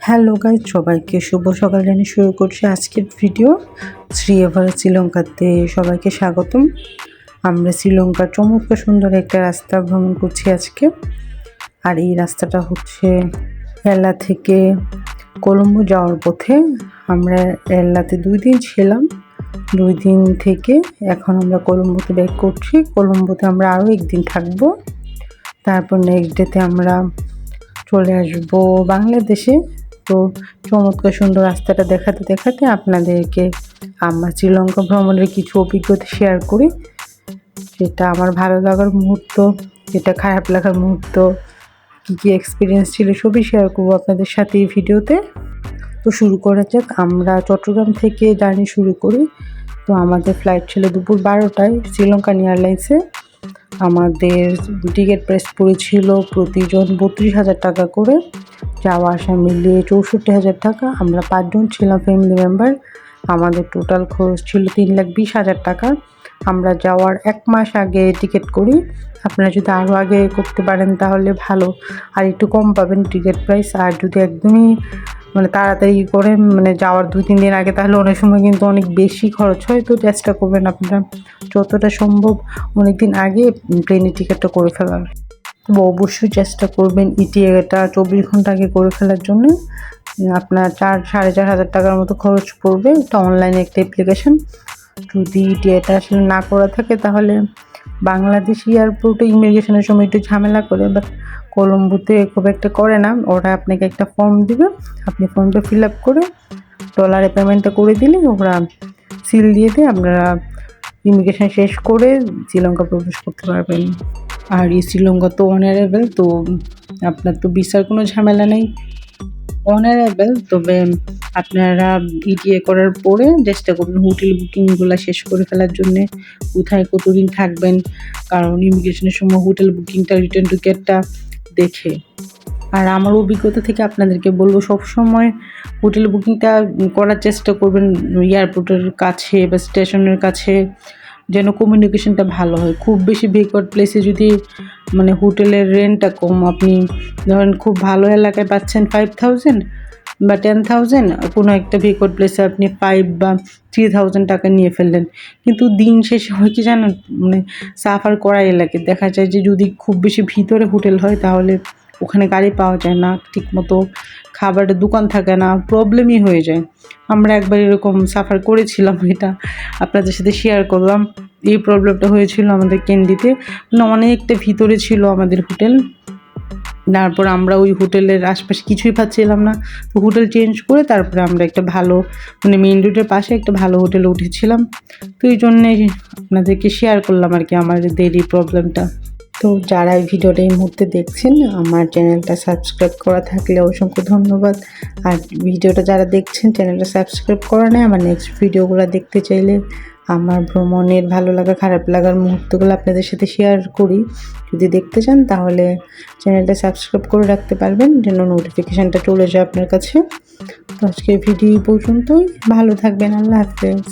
Hello guys সবাইকে শুভ সকাল জানিয়ে শুরু করছি আজকের ভিডিও। শ্রী এভারেস্ট শ্রীলঙ্কাতে সবাইকে স্বাগতম। আমরা শ্রীলঙ্কার চমৎকার সুন্দর একটা রাস্তা ভ্রমণ করছি আজকে। আর এই রাস্তাটা হচ্ছে এল্লা থেকে কলম্বো যাওয়ার পথে। আমরা এল্লাতে দুই দিন ছিলাম। দুই দিন থেকে এখন আমরা কলম্বোতে ব্যাক করছি। কলম্বোতে আমরা আরও একদিন থাকব। তারপর নেক্সট ডেতে আমরা চলে আসব বাংলাদেশে। তো চমৎকার সুন্দর রাস্তাটা দেখাতে দেখাতে আপনাদেরকে আমার শ্রীলঙ্কা ভ্রমণের কিছু অভিজ্ঞতা শেয়ার করি। যেটা আমার ভালো লাগার মুহূর্ত, যেটা খারাপ লাগার মুহূর্ত, কী কী এক্সপিরিয়েন্স ছিল সবই শেয়ার করব আপনাদের সাথে এই ভিডিওতে। তো শুরু করা যাক, আমরা চট্টগ্রাম থেকে জার্নি শুরু করি। তো আমাদের ফ্লাইট ছিল দুপুর বারোটায় শ্রীলঙ্কান এয়ারলাইন্সে আমাদের টিকিট প্রাইস পড়েছিল প্রতিজন বত্রিশ হাজার টাকা করে। যাওয়া, আসা মিলিয়ে চৌষট্টি হাজার টাকা। আমরা পাঁচজন ছিলাম ফ্যামিলি মেম্বার আমাদের টোটাল খরচ ছিল তিন লাখ বিশ হাজার টাকা। আমরা যাওয়ার এক মাস আগে টিকিট করি। আপনারা যদি আরও আগে করতে পারেন তাহলে ভালো। আর একটু কম পাবেন টিকিট প্রাইস আর যদি একদমই মানে তাড়াতাড়ি করে মানে যাওয়ার দু তিন দিন আগে, তাহলে অনেক সময় কিন্তু অনেক বেশি খরচ হয়। তো চেষ্টা করবেন আপনারা। যতটা সম্ভব অনেক দিন আগে ট্রেনের টিকিটটা করে ফেলার। তো অবশ্যই চেষ্টা করবেন ইটিএটা চব্বিশ ঘণ্টা আগে করে ফেলার জন্য। আপনার চার, সাড়ে চার হাজার টাকার মতো খরচ পড়বে এটা অনলাইনে একটা অ্যাপ্লিকেশন যদি ইটিএটা আসলে না করা থাকে তাহলে বাংলাদেশ এয়ারপোর্টে ইমিগ্রেশনের সময় একটু ঝামেলা করে বাট কলম্বোতে খুব একটা করে না। ওরা আপনাকে একটা ফর্ম দেবে, আপনি ফর্মটা ফিল আপ করে ডলারে পেমেন্টটা করে দিলে ওরা সিল দিয়ে দিয়ে আপনারা ইমিগ্রেশন শেষ করে শ্রীলঙ্কা প্রবেশ করতে পারবেন। আর এই শ্রীলঙ্কা তো অনারেবল তো আপনার তো ভিসার কোনো ঝামেলা নেই। অনারেবল তবে আপনারা ইটিএ করার পরে চেষ্টা করবেন হোটেল বুকিংগুলো শেষ করে ফেলার জন্যে। কোথায় কতদিন থাকবেন, কারণ ইমিগ্রেশনের সময় হোটেল বুকিংটা রিটার্ন টিকেটটা দেখে। আর আমার অভিজ্ঞতা থেকে আপনাদেরকে বলব সব সময় হোটেল বুকিংটা করার চেষ্টা করবেন এয়ারপোর্টের কাছে বা স্টেশনের কাছে। যেন কমিউনিকেশনটা ভালো হয়। খুব বেশি বেকওয়ার্ড প্লেসে যদি মানে হোটেলের রেন্টটা কম, আপনি ধরেন খুব ভালো এলাকায় পাচ্ছেন ফাইভ থাউজেন্ড বা টেন থাউজেন্ড কোনো একটা বেকওয়ার্ড প্লেসে আপনি ফাইভ বা থ্রি থাউজেন্ড টাকা নিয়ে ফেললেন। কিন্তু দিন শেষে হয় কি জানেন? মানে সাফার করা এলাকায় দেখা যায় যে যদি খুব বেশি ভিতরে হোটেল হয়, তাহলে ওখানে গাড়ি পাওয়া যায় না, ঠিকমতো খাবারের দোকান থাকে না, প্রবলেমই হয়ে যায়। আমরা একবার এরকম সাফার করেছিলাম এটা। আপনাদের সাথে শেয়ার করলাম। এই প্রবলেমটা হয়েছিল আমাদের ক্যান্ডিতে মানে অনেকটা ভিতরে ছিল আমাদের হোটেল। তারপর আমরা ওই হোটেলের আশপাশে কিছুই পাচ্ছিলাম না। তো হোটেল চেঞ্জ করে তারপরে আমরা একটা ভালো মানে মেইন রোডের পাশে একটা ভালো হোটেলে উঠেছিলাম। তো এই জন্যে আপনাদেরকে শেয়ার করলাম আর কি আমাদের দেরি প্রবলেমটা তো যারা এই ভিডিওটা এই মুহূর্তে দেখছেন, আমার চ্যানেলটা সাবস্ক্রাইব করা থাকলে অসংখ্য ধন্যবাদ। আর ভিডিওটা যারা দেখছেন, চ্যানেলটা সাবস্ক্রাইব করা নেই, আমার নেক্সট ভিডিওগুলো দেখতে চাইলে আমার ভ্রমণের ভালো লাগা, খারাপ লাগার মুহূর্তগুলো আপনাদের সাথে শেয়ার করি। যদি দেখতে চান, তাহলে চ্যানেলটা সাবস্ক্রাইব করে রাখতে পারবেন, যেন নোটিফিকেশানটা চলে যায় আপনার কাছে। তো আজকে ভিডিও পর্যন্তই। ভালো থাকবেন, আল্লাহ হাফেজ।